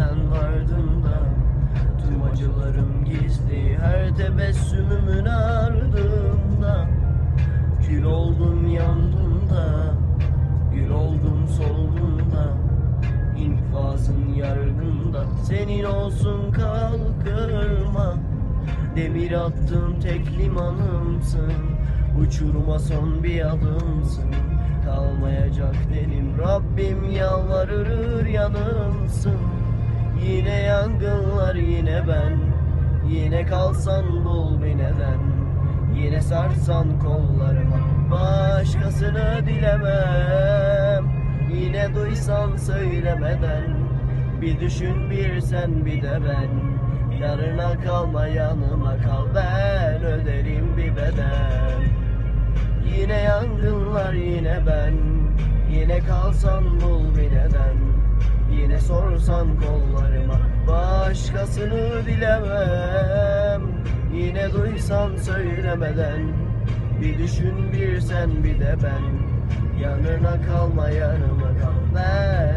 sen vardın da Tüm acılarım gizli her tebessümümün ardında. Kül oldum yandım da Gül oldum soldum da İnfazın yargında. Senin olsun kalkırma Demir attığım tek limanımsın. Uçuruma son bir adımsın Kalmayacak dedim. Rabbim yalvarır yanımsın yangınlar yine ben. Yine kalsan bul bir neden Yine sarsan kollarıma Başkasını dilemem. Yine duysan söylemeden Bir düşün bir sen bir de ben. Yarına kalma yanıma kal Ben öderim bir bedel. Yine yangınlar yine ben. Yine kalsan bul bir neden sorsan kollarıma Başkasını dilemem Yine duysan söylemeden Bir düşün bir sen bir de ben. Yanına kalma yanıma kal Ben